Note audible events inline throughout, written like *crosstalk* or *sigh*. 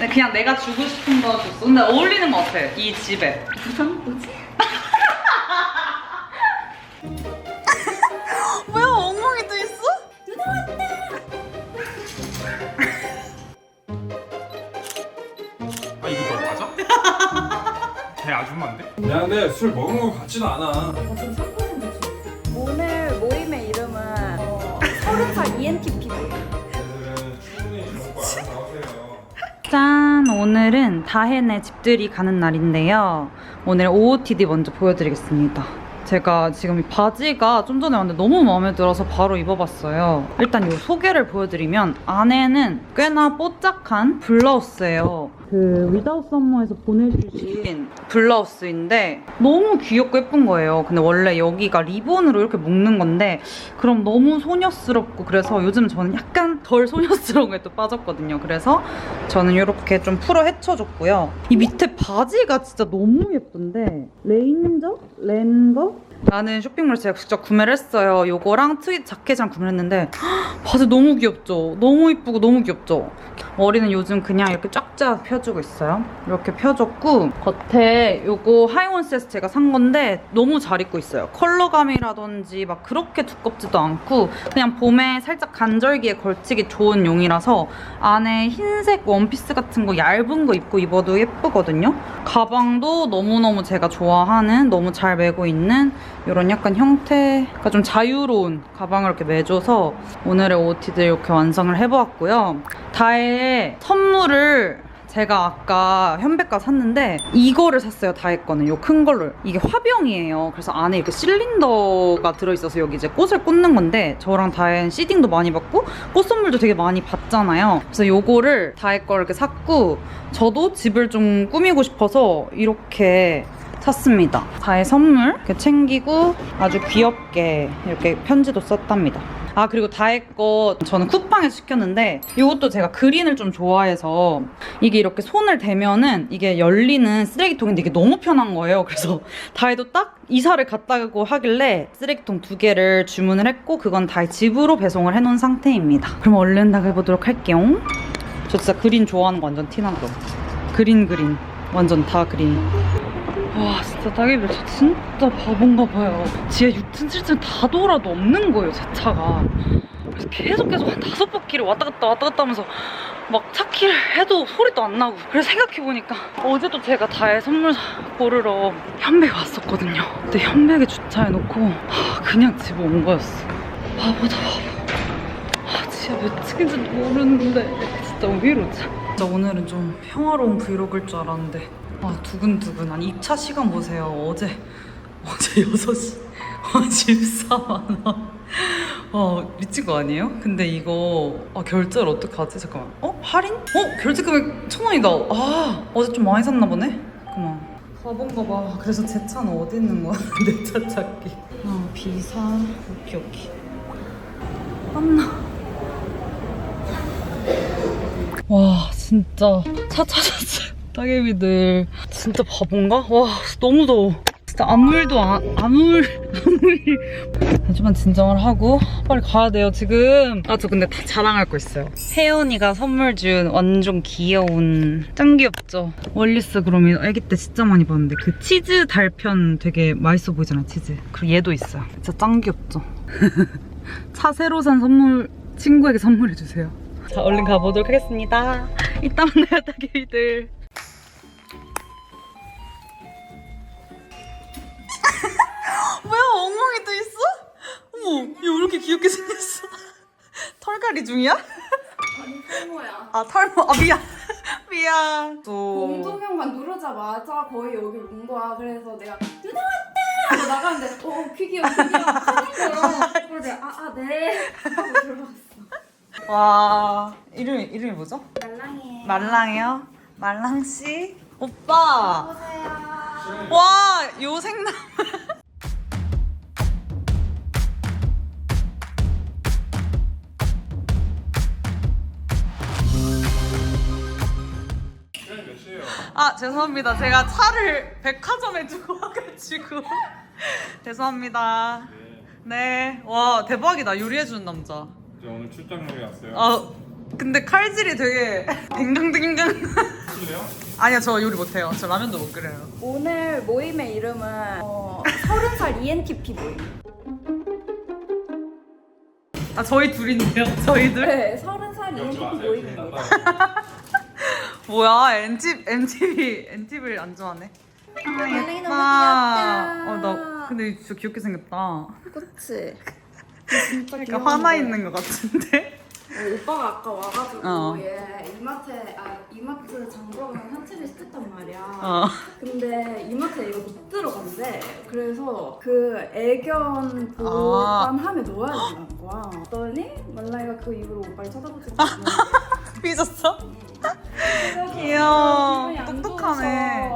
근데 그냥 내가 주고 싶은 거 줬어. 근데 어울리는 거 같아. 이 집에. 이건 뭐지? *laughs* 뭐야 엉망이도 있어? 아 이거 너 맞아? 개 아줌마인데? 야 근데 술 먹은 거 같지도 않아 어, 좀3% 줬어. 오늘 모임의 이름은 어, 서른살 ENTP. 짠! 오늘은 다혜네 집들이 가는 날인데요. 오늘 OOTD 먼저 보여드리겠습니다. 제가 지금 이 바지가 좀 전에 왔는데 너무 마음에 들어서 바로 입어봤어요. 일단 이 소개를 보여드리면 안에는 꽤나 뽀짝한 블라우스예요. 그 위다우 썸머에서 보내주신 블라우스인데 너무 귀엽고 예쁜 거예요. 근데 원래 여기가 리본으로 이렇게 묶는 건데 그럼 너무 소녀스럽고 그래서 요즘 저는 약간 덜 소녀스러운 거에 또 빠졌거든요. 그래서 저는 이렇게 좀 풀어 헤쳐줬고요. 이 밑에 바지가 진짜 너무 예쁜데 레인저? 랜거? 나는 쇼핑몰에서 제가 직접 구매를 했어요. 요거랑 트윗 자켓이랑 구매를 했는데 헉, *gasps* 바지 너무 귀엽죠? 너무 이쁘고 너무 귀엽죠? 머리는 요즘 그냥 이렇게 쫙쫙 펴 주고 있어요. 이렇게 펴줬고 겉에 요거 하이원스에서 제가 산 건데 너무 잘 입고 있어요. 컬러감이라든지 막 그렇게 두껍지도 않고 그냥 봄에 살짝 간절기에 걸치기 좋은 용이라서 안에 흰색 원피스 같은 거 얇은 거 입고 입어도 예쁘거든요. 가방도 너무너무 제가 좋아하는 너무 잘 메고 있는 이런 약간 형태가 좀 자유로운 가방을 이렇게 매줘서 오늘의 OOTD 이렇게 완성을 해보았고요. 다혜의 선물을 제가 아까 현백가 샀는데 이거를 샀어요 다혜 거는 요 큰 걸로 이게 화병이에요 그래서 안에 이렇게 실린더가 들어있어서 여기 이제 꽃을 꽂는 건데 저랑 다혜는 시딩도 많이 받고 꽃 선물도 되게 많이 받잖아요 그래서 요거를 다혜 거 이렇게 샀고 저도 집을 좀 꾸미고 싶어서 이렇게 샀습니다. 다의 선물 이렇게 챙기고 아주 귀엽게 이렇게 편지도 썼답니다. 아 그리고 다의 거 저는 쿠팡에서 시켰는데 이것도 제가 그린을 좀 좋아해서 이게 이렇게 손을 대면은 이게 열리는 쓰레기통인데 이게 너무 편한 거예요. 그래서 *laughs* 다혜도 딱 이사를 갔다고 하길래 쓰레기통 두 개를 주문을 했고 그건 다혜 집으로 배송을 해놓은 상태입니다. 그럼 얼른 나가보도록 할게요. 저 진짜 그린 좋아하는 거 완전 티나죠? 그린 그린 완전 다 그린. 와 진짜 따개비 저 진짜 바본가 봐요. 지하 6층 7층 다 돌아도 없는 거예요 제 차가. 그래서 계속 계속 한 다섯 바퀴를 왔다 갔다 왔다 갔다 하면서 막 차키를 해도 소리도 안 나고. 그래서 생각해보니까 어제도 제가 다의 선물 사- 고르러 현백에 왔었거든요. 근데 현백에 주차해놓고 하, 그냥 집에 온 거였어. 바보다 바보. 아몇 층인지 모르는데 진짜 왜 이러지 진짜 오늘은 좀 평화로운 브이로그일 줄 알았는데 아 두근두근 아니 입차 시간 보세요 어제 어제 *laughs* 6시 아 14만 원 어, 미친 거 아니에요? 근데 이거 아, 결제를 어떡하지? 잠깐만 어? 할인? 어? 결제 금액 천 원이다 아 어제 좀 많이 샀나 보네? 그만 가본가 봐 그래서 제 차는 어디 있는 거야? *laughs* 내 차 찾기 아 비사 오케이 오케이 땀나 와 진짜 차 찾았어요 따개비들. 진짜 바본가? 와 너무 더워. 진짜 아무 일도 안, 아무 일 아무 일 하지만 진정을 하고 빨리 가야 돼요 지금. 아 저 근데 다 자랑할 거 있어요. 혜연이가 선물 준 완전 귀여운 짱 귀엽죠? 월리스 그럼이 아기 때 진짜 많이 봤는데 그 치즈 달편 되게 맛있어 보이잖아요 치즈. 그리고 얘도 있어요 진짜 짱 귀엽죠? *laughs* 차 새로 산 선물 친구에게 선물해 주세요. 자 얼른 가보도록 하겠습니다. 이따 만나요 따개비들 *laughs* 뭐야 엉망이 또 있어? 어머 얘 왜 이렇게 귀엽게 생겼어 *laughs* 털갈이 중이야? 아니, 탈모야. 아 털모 아 미안 *laughs* 미안 또 공조명만 누르자마자 거의 여기 온 거야. 그래서 내가 누나 왔다! 하고 나가는데 어 퀴기요 퀴기요 하는 거야. 그래서 내가 아아 네. 하고 들어갔어. 와 이름이 이름이 뭐죠? 말랑해. 말랑이요? 말랑 씨 오빠. 와 요생남 시간이 몇 시에요? 아 죄송합니다. 제가 차를 백화점에 두고 와가지고. *laughs* 죄송합니다. 네. 네 와 대박이다. 요리해주는 남자. 이제 오늘 출장용이 왔어요. 아 근데 칼질이 되게 댕강댕강 아니요 저 요리 못해요. 저 라면도 못 끓여요. 오늘 모임의 이름은 어, 30살 ENTP 모임. 아 저희 둘인데요. 저희들. 네, 30살 엮지 ENTP. 모임입니다. *laughs* 뭐야 NT MTV NTV를 안 좋아하네. 너무 아, 귀엽다. 어나 근데 진짜 귀엽게 생겼다. 그치? *laughs* 진짜 그러니까 귀여운데. 화나 있는 것 같은데. 어, 오빠가 아까 와가지고 어. 얘 이마트에 아 이마트 장보러는 산책을 시켰단 말이야. 어. 근데 이마트에 이거 못 들어간대. 그래서 그 애견 보호관 함에 넣어야 된다는 거야. 그랬더니 말라이가 그 이후로 오빠를 쳐다보지 않는 *laughs* 삐졌어? 거야. 귀여워. 똑똑하네.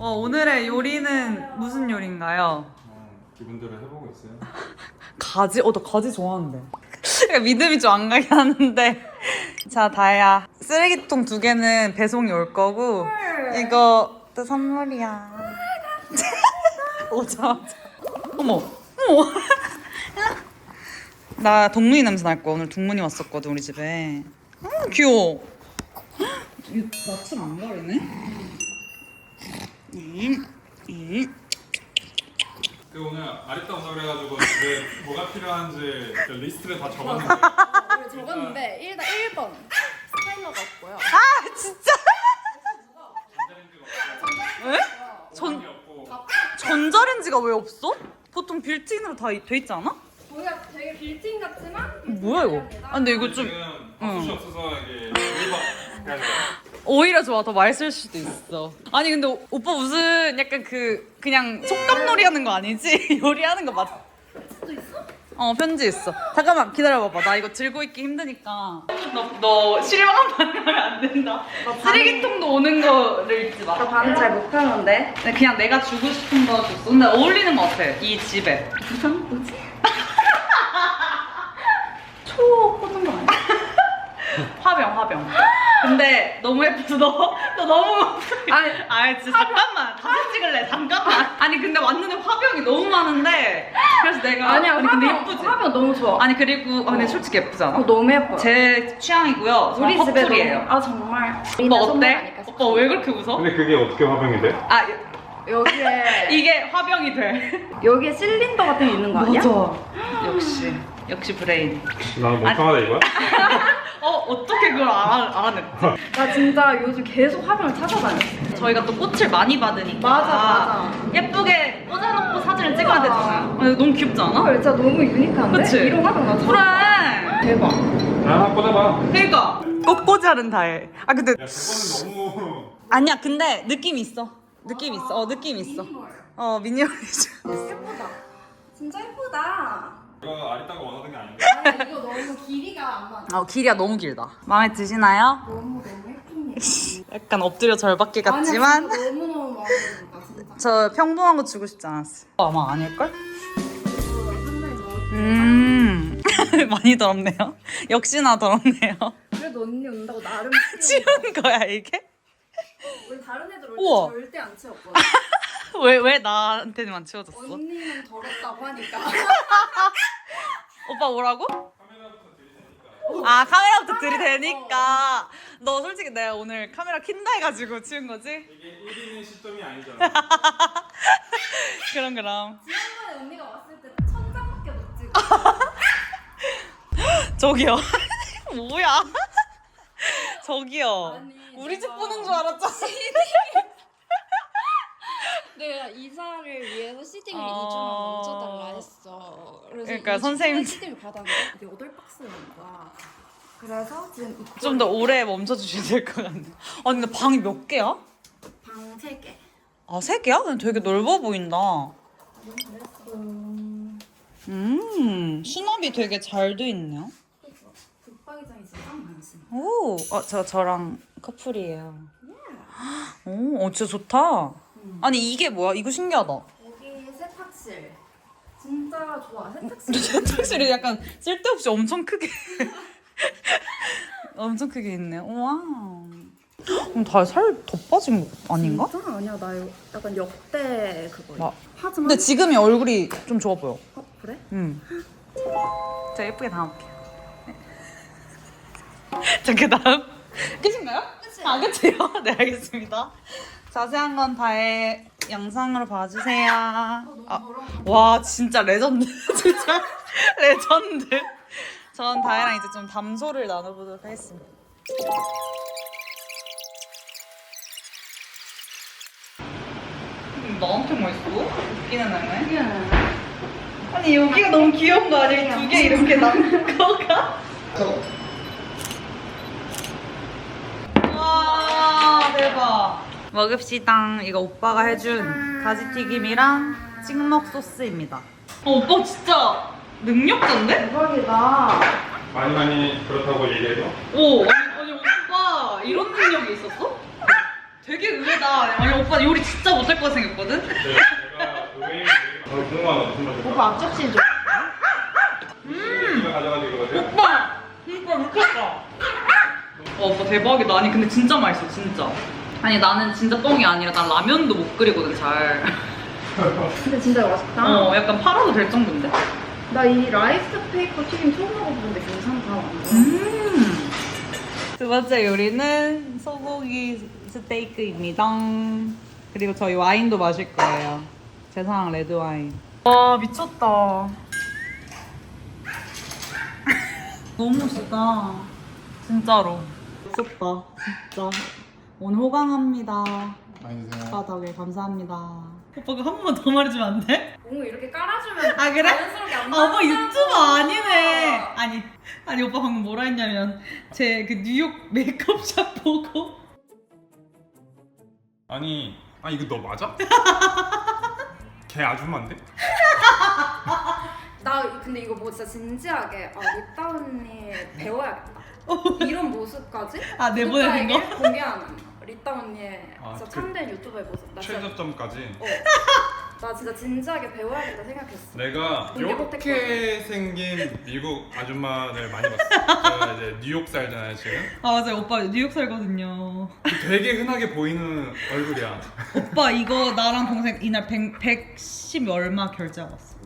어, 오늘의 요리는 무슨 요리인가요? 어, 기분대로 해보고 있어요. *laughs* 가지? 어, 나 가지 좋아하는데. 그러니까 믿음이 좀 안 가긴 하는데. 자, 다혜야. 쓰레기통 두 개는 배송이 올 거고, 이거 또 선물이야. *laughs* 오자마자. 어머, 어머. *laughs* 나 동문이 냄새 날 거야. 오늘 동문이 왔었거든, 우리 집에. 어, 귀여워. *gasps* 이거 낯을 안 가리네? 음, 음. 그 오늘 아리따 온다 그래가지고 집에 뭐가 필요한지 그 리스트를 다 적었는데 원래 적었는데 일단 1번 스타일러가 없고요. 아, 진짜? 전, 없고 전자레인지가 왜 없어? 보통 빌트인으로 다 돼 있지 않아? 저희가 되게 빌딩 같지만 뭐야 이거? 아 근데 이거 좀 지금 밥솥이 없어서 이게 그래가지고 오히려 좋아 더 맛있을 수도 있어 아니 근데 오- 오빠 무슨 약간 그 그냥 속감놀이 하는 거 아니지? *laughs* 요리하는 거 맞? 또 있어? 어 편지 있어 잠깐만 기다려봐봐 나 이거 들고 있기 힘드니까 너, 너 실망한 반응하면 안 된다 쓰레기통도 오는 거를 잊지 마나 반응 잘 못하는데. 그냥 내가 주고 싶은 거 줬어 근데 어울리는 거 같아 이 집에 부상 뭐지? *laughs* 초 꽂은 거 아니야? *laughs* 화병 화병 근데 너무 예뻐서 너, 너 너무 *laughs* 아니 아 진짜 잠깐만 다시 찍을래 잠깐만 아니 근데 왔는데 화병이 너무 많은데 그래서 내가 아니야 아니 근데 화면 예쁘지? 화면 너무 좋아. 아니 그리고 아, 근데 솔직히 예쁘지 않아? 어, 너무 예뻐. 제 취향이고요 우리 집에 너무- 아 정말. 오빠 어때? 오빠 왜 그렇게 웃어? 근데 그게 어떻게 화병이 돼? 아 여기에 *laughs* 이게 화병이 돼 여기에 실린더 같은 게 있는 거 아니야? 역시 역시 브레인 나 멍청하다 이거야? *laughs* 어 어떻게 그걸 알아, 알아냈지? 나 진짜 요즘 계속 화면을 찾아다녔어. 저희가 또 꽃을 많이 받으니까 맞아, 맞아. 예쁘게 꽂아놓고 사진을 찍어야 되잖아요 아, 너무 귀엽지 않아? 어, 진짜 너무 유니크한데? 그치? 이런 화면 나 그래 봐. 대박. 하나 꽂아봐 그러니까 꽃꽂이하는 다해 아 근데 야 그거는 너무 *laughs* 아니야 근데 느낌 있어 느낌 있어 어 느낌 있어 미니멀. 어 미니멀리즘 예쁘다. 진짜 예쁘다. 이거 아리따가 원하던 게 아닌데? 아니 이거 너무 길이가 안 맞아. 어 길이가 너무 길다 마음에 드시나요? 너무 너무 예쁩니다. *laughs* 약간 엎드려 절받기 같지만 너무 너무 마음에 든다 진짜. 저 평범한 거 주고 싶지 않았어 아마 아닐걸? 한달 전. 음 *laughs* 많이 더럽네요 역시나 더럽네요 그래도 언니 온다고 나름 *laughs* 치운 거야 이게? 우리 다른 애들 우와. 올때 절대 안 치웠거든. *laughs* 왜, 왜 나한테만 치워줬어? 언니는 더럽다고 하니까. *laughs* 오빠 뭐라고? 아 카메라부터 들이대니까 너 솔직히 내가 오늘 카메라 킨다 해가지고 치운 거지? 이게 1인의 시점이 아니잖아 *laughs* 그럼 그럼 지난번에 언니가 왔을 때 천장밖에 못 찍어. 저기요 뭐야 저기요 아니, 우리 집 내가- 보는 줄 알았잖아 이사를 위해서 시팅을 어. 2주만 멈춰달라 했어. 그래서 그러니까 2주 선생님- 시팅을 받았는데 그게 8박스인 거야. 그래서 지금 좀 더 오래 멈춰 주셔야 될 것 같네 아니 근데 방이 몇 개야? 방 3개. 아 세 개야? 근데 되게 넓어 보인다 음, 음 수납이 되게 잘 돼 있네요 붙박이장이 진짜 많지. 오, 어, 저 저랑 커플이에요. 오, 어, 진짜 좋다. 아니 이게 뭐야? 이거 신기하다. 여기 세탁실. 진짜 좋아. 세탁실. *laughs* 세탁실이 약간 쓸데없이 엄청 크게, *laughs* 엄청 크게 있네. 우와. 그럼 다살더 빠진 거 아닌가? 진짜 아니야. 나 이거 약간 역대 그거야. 나- 하지만 근데 지금이 얼굴이 좀 좋아 보여. 어, 그래? 응. *gasps* 제가 예쁘게 담아볼게요. *laughs* 자, 그 다음. 끝인가요? 그치? 아, 그치요? 네, 알겠습니다. 자세한 건 다의 영상으로 봐주세요. 아, 더러워. 와, 진짜 레전드. *laughs* 진짜 레전드. 전 다혜랑 이제 좀 담소를 나눠보도록 하겠습니다. 음, 나한테만 있어? 웃기는 애네. 아니, 여기가 너무 귀여운 거 아니야? 두 개 이렇게 남은 거가? 와 대박 먹읍시다 이거 오빠가 해준 가지튀김이랑 찍먹 소스입니다 어, 오빠 진짜 능력자인데? 대박이다. 많이 많이 그렇다고 얘기해서 오 아니, 아니 오빠 이런 능력이 있었어? 되게 의외다 아니 오빠 요리 진짜 못할 것 생겼거든? 네, 제가 의외인 어, 궁금한 거 무슨 말이야? 오빠 앞접시 좀. 이거 가져가지고 이거거든? 오빠 진짜 미쳤다 와 오빠 대박이다 아니 근데 진짜 맛있어 진짜 아니 나는 진짜 뻥이 아니라 난 라면도 못 끓이거든 잘 근데 진짜 맛있다. 어, 약간 팔아도 될 정도인데? 나 이 라이스 페이퍼 튀김 처음 먹어보는데 괜찮다. 음. 두 번째 요리는 소고기 스테이크입니다. 그리고 저희 와인도 마실 거예요. 제 사랑 레드 와인. 와 미쳤다. *laughs* 너무 멋있다. 진짜로. 미쳤다. 진짜. 오늘 호강합니다. 많이 드세요. 오빠 덕에 감사합니다. 오빠가 한 번만 더 말해주면 안 돼? 너무 이렇게 깔아주면 아, 그래? 자연스럽게 안 아, 오빠 나오잖아. 유튜버 아니네. 아니, 아니 오빠 방금 뭐라 했냐면 제 그 뉴욕 메이크업샵 보고 아니, 아 이거 너 맞아? *laughs* 걔 아줌마인데? 나 근데 이거 뭐 진짜 진지하게 아 리따 언니 배워야겠다. 이런 모습까지 아 내보내는 거? 공개하는 리따 언니의 아, 진짜 그 참된 유튜버의 모습. 나 진짜, 최저점까지. 어, 나 진짜 진지하게 배워야겠다 생각했어. 내가 공개 이렇게 생긴 미국 아줌마를 많이 봤어. 제가 이제 뉴욕 살잖아요 지금. 아 맞아요 오빠 뉴욕 살거든요. 되게 흔하게 보이는 얼굴이야. 오빠 이거 나랑 동생 이날 100, 110 얼마 결제하고 왔어.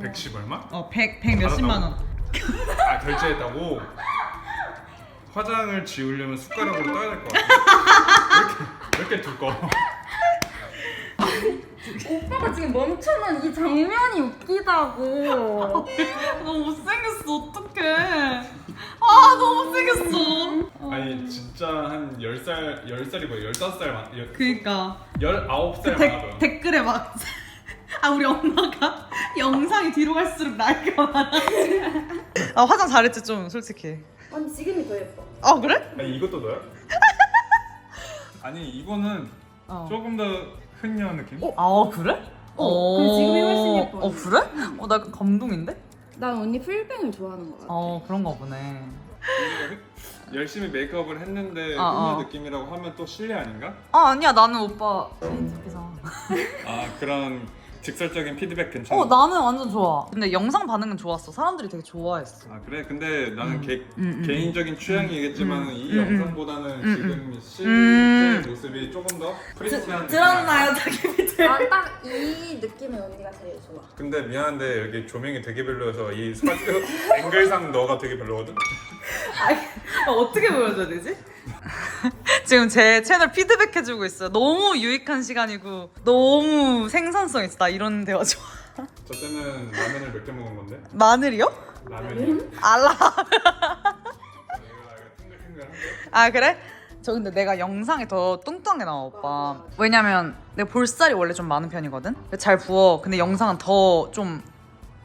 110 얼마? 어 100, 100 몇십만 원. 아 결제했다고? 화장을 지우려면 숟가락으로 떠야 될 것 같아. 왜 이렇게, 왜 이렇게 두꺼워? 오빠가 지금 멈춰놓은 이 장면이 웃기다고. 너무 못생겼어 어떡해. 아 너무 못생겼어. 아니 진짜 한 10살, 10살이 뭐야? 15살 많, 열- 그니까. 19살 그 많아도 댓, 댓글에 막. *laughs* 아 우리 엄마가 영상이 뒤로 갈수록 나이가 많아지. 아 화장 잘했지 좀 솔직히. 아니 지금이 더 예뻐. 아 그래? 아니 이것도 너야? *laughs* 아니 이거는 어. 조금 더 흔녀 느낌? 아 그래? 어, 근데 지금이 훨씬 예뻐. 어 그래? 어나 약간 감동인데? 난 언니 풀뱅을 좋아하는 것 같아. 어 그런가 보네. 열심히 메이크업을 했는데 어, 흔녀 어. 느낌이라고 하면 또 실례 아닌가? 아 아니야 나는 오빠 개인적이잖아. 아 그런 직설적인 피드백 괜찮아? 어 나는 완전 좋아. 근데 영상 반응은 좋았어. 사람들이 되게 좋아했어. 아 그래? 근데 나는 음. 개, 음, 음, 개인적인 취향이겠지만 음, 이 음, 음. 영상보다는 음, 지금 실제 음. 모습이 조금 더 프리티한 자기 밑에? 난딱이 느낌의 언니가 제일 좋아. 근데 미안한데 여기 조명이 되게 별로여서 이 스파크 *laughs* 앵글상 너가 되게 별로거든? *laughs* 아, 어떻게 보여줘야 되지? 지금 제 채널 피드백 해주고 있어요. 너무 유익한 시간이고 너무 생산성 있어. 나 이런 대화 좋아. 저 때는 라면을 몇 개 먹은 건데? 마늘이요? 라면이 알라. 내가 탱글탱글한데? 아 그래? 저 근데 내가 영상에 더 뚱뚱하게 나와 오빠. 왜냐면 내가 볼살이 원래 좀 많은 편이거든. 잘 부어. 근데 영상은 더 좀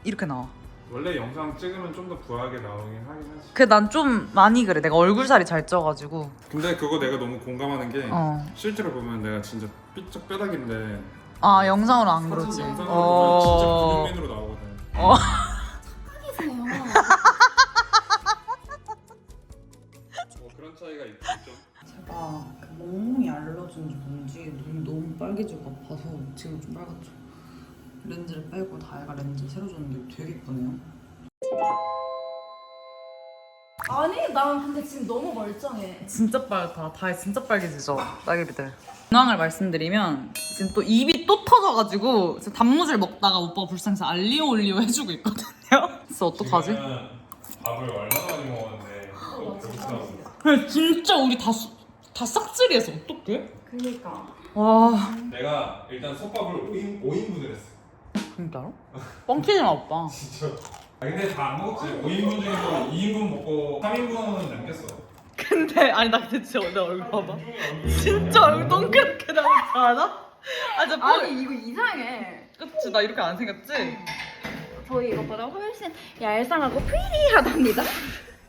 이렇게 나와. 원래 영상 찍으면 좀 더 부하게 나오긴 하긴 하지 그 난 좀 많이 그래. 내가 얼굴 살이 잘 쪄가지고. 근데 그거 내가 너무 공감하는 게 어. 실제로 보면 내가 진짜 삐쩍 뼈다귀인데 아 영상으로 안 사진 그러지. 영상으로 어. 보면 진짜 근육맨으로 나오거든 어. *laughs* 뭐 그런 차이가 있, 있죠 제가 그 멍멍이 알러지인지 뭔지 눈이 너무 빨개지고 아파서 지금 좀 빨갛죠. 렌즈를 빼고 다혜가 렌즈 새로 줬는데 되게 예쁘네요. 아니 난 근데 지금 너무 멀쩡해. 진짜 빨갛다. 다혜 진짜 빨개지죠. 따개비들. 근황을 말씀드리면 지금 또 입이 또 터져가지고 지금 단무지를 먹다가 오빠가 불쌍해서 알리오 올리오 해주고 있거든요. *laughs* 그래서 어떡하지? 밥을 얼마나 많이 먹었는데 또 배고프다고 근데 진짜 우리 다 수... 다 싹쓸이해서 어떡해? 그니까. 와 내가 일단 솥밥을 5인 5인분을 했어. 진짜로? 뻥치지 마 오빠 진짜. 아 근데 다 안 먹었지. 5인분 중에서 2인분 먹고 3인분은 남겼어. 근데 아니 나 근데 진짜 내 얼굴 봐봐 진짜 얼굴 동그랗게 나오지 않아? 아 진짜 뻥 아니 이거 이상해. 그치 나 이렇게 안 생겼지? 저희 이것보다 훨씬 얄쌍하고 프리하답니다.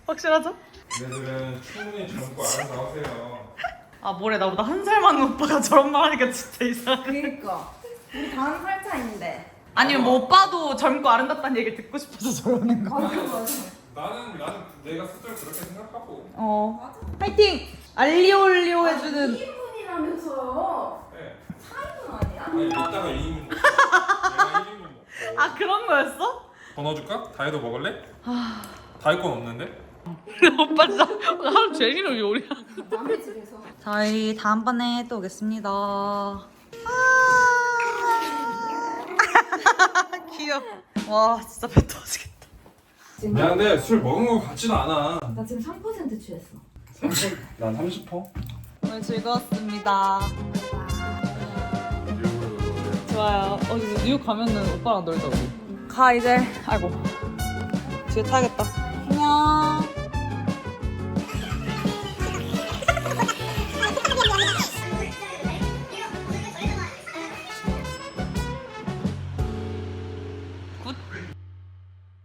확실하죠? 얘네들은 충분히 젊고 아름다우세요. 아 뭐래 나보다 한 살 많은 오빠가 저런 말 하니까 진짜 이상해 그니까. 우리 다한 살 차인데. 아니면 뭐 오빠도 젊고 아름답다는 얘기를 듣고 싶어서 저러는 거. 나는 나는 내가 스스로 그렇게 생각하고. 어. 화이팅! 알리올리오 해주는 2인분이라면서요. 네. 4인분 아니야? 아니 이따가 2인분 먹고. 내가 *laughs* 1인분 먹고. 아 그런 거였어? 더 넣어줄까? 다이도 먹을래? 다이 건 없는데? *laughs* 오빠 진짜 하루 종일 요리야 남의 집에서. 저희 다음번에 또 오겠습니다 아. 귀여워. 와 진짜 배 터지겠다. 지금 야 근데 술 먹은 거 같지는 않아. 나 지금 3% 취했어. 난 30%. 오늘 즐거웠습니다. 좋아요. 어 이제 뉴욕 가면은 오빠랑 놀자 우리. 가 이제. 아이고. 뒤에 타야겠다